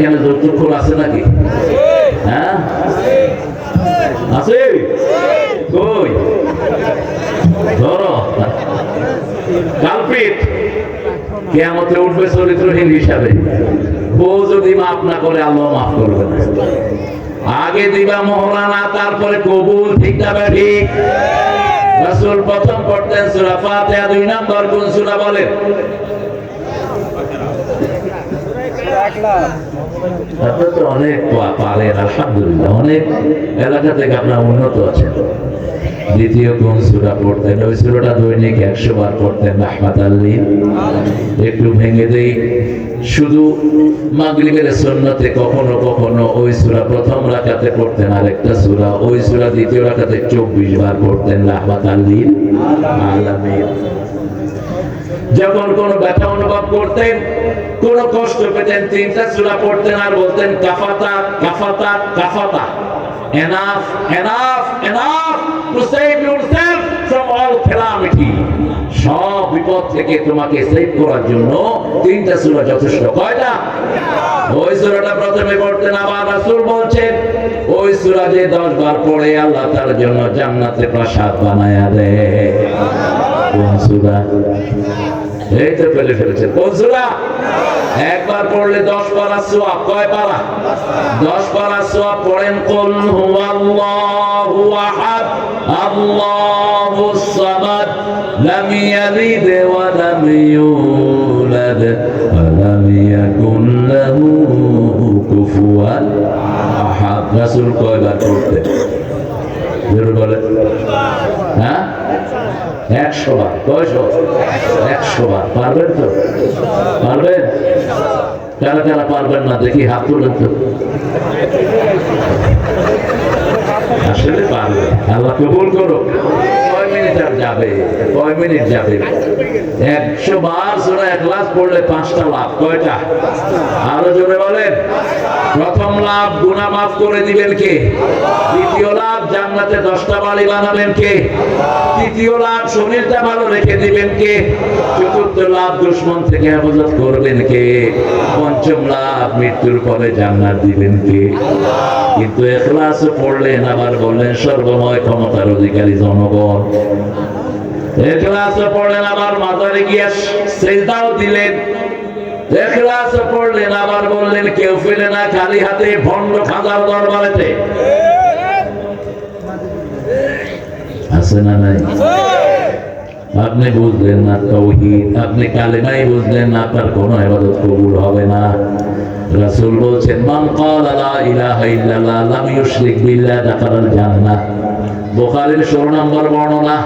এখানে যৌতুক আছে নাকি? হ্যাঁ? আছে? কই? ধরো। কালপিট কেয়ামতে উঠবে চরিত্রহীন হিসাবে। বউ যদি মাফ না করে, আল্লাহ মাফ করবে আগে দিবা মোহরানা তারপরে কবুল, ঠিক না ঠিক? রাসূল প্রথম পড়তেন সূরা ফাতিহা, দুই নাম্বার কোন সূরা বলেন আপনারা তো অনেক পা- পারেন আলহামদুলিল্লাহ অনেক এলাকা থেকে আপনার উন্নত আছেন। দ্বিতীয় কোন সুরা পড়তেন? ওই সুরাটা দৈনিক একশো বার পড়তেন আহমাদ আল্লী একটু ভেঙে দেই শুধু মাগরিবের সন্ন্যতে কখনো কখনো ওই সুরা প্রথম রাখাতে পড়তেন আরেকটা সুরা ওই সুরা দ্বিতীয় রাখাতে চব্বিশ বার পড়তেন আহমাদ আল্লী আলামিন যখন কোন ব্যথা অনুভব করতেন, কোন কষ্ট পেতেন, তিনটা সূরা পড়তেন আর বলতেন কাফাতা কাফাতা কাফাতা enough enough enough to save yourself from all calamity সব বিপদ থেকে তোমাকে সেভ করার জন্য তিনটা যথেষ্ট। কয়টা? ওই সূরাটা প্রথমে পড়তেন আবার রাসূল বলছেন, ওই সূরা যে 10 বার পড়ে আল্লাহ তার জন্য জান্নাতে প্রাসাদ বানায়া দেয়। কোন এই তো ফেলে ফেলেছে। কোন সূরা একবার পড়লে দশ পারা সোয়া কয় পারা? দশ পারা সোয়া পড়েন, কুল হুয়াল্লাহু আল্লাহুস সামাদ, লাম ইয়ালিদ ওয়া লাম ইউলাদ, ওয়া লাম ইয়াকুন লাহু কুফুয়ান আহাদ। রাসূল পড়তে? বলে হ্যাঁ? একশো বার কয়শো একশো বার, পারবেন তো? পারবেন? কারা কারা পারবেন না, দেখি হাত তুলেন তো। আসলে পারবে আল্লাহ কবুল করো কয় মিনিট আর যাবে? কয় মিনিট যাবে? একশো বার জোরে এক লাখ পড়লে পাঁচটা লাভ, কয়টা? আরও জোরে বলেন। প্রথম লাভ, গুনাহ মাফ করে দিবেন কে? দ্বিতীয় লাভ, জান্নাতে দশটা বাড়ি বানাবেন কে? তৃতীয় লাভ শরীরটা ভালো রেখে দিবেন কে? চতুর্থ লাভ, দুশ্মন থেকে হেফাজত করবেন কে? পঞ্চম লাভ, মৃত্যুর পরে জান্নাত দিবেন কে? কিন্তু এখলাস পড়লেন, আবার বললেন, সর্বময় ক্ষমতার অধিকারী জনগণ। গিয়া কেউ ফেলে না আপনি বুঝলেন না তৌহিদ, আপনি কালেমাই বুঝলেন না, আপনার কোনো ইবাদত কবুল হবে না। রাসূল বলছেন, মান ক্বালা লা ইলাহা ইল্লাল্লাহ লাম ইউশরিক বিল্লাহ দাখালাল জান্নাহ। বুখারীর 16 নম্বর বর্ণনা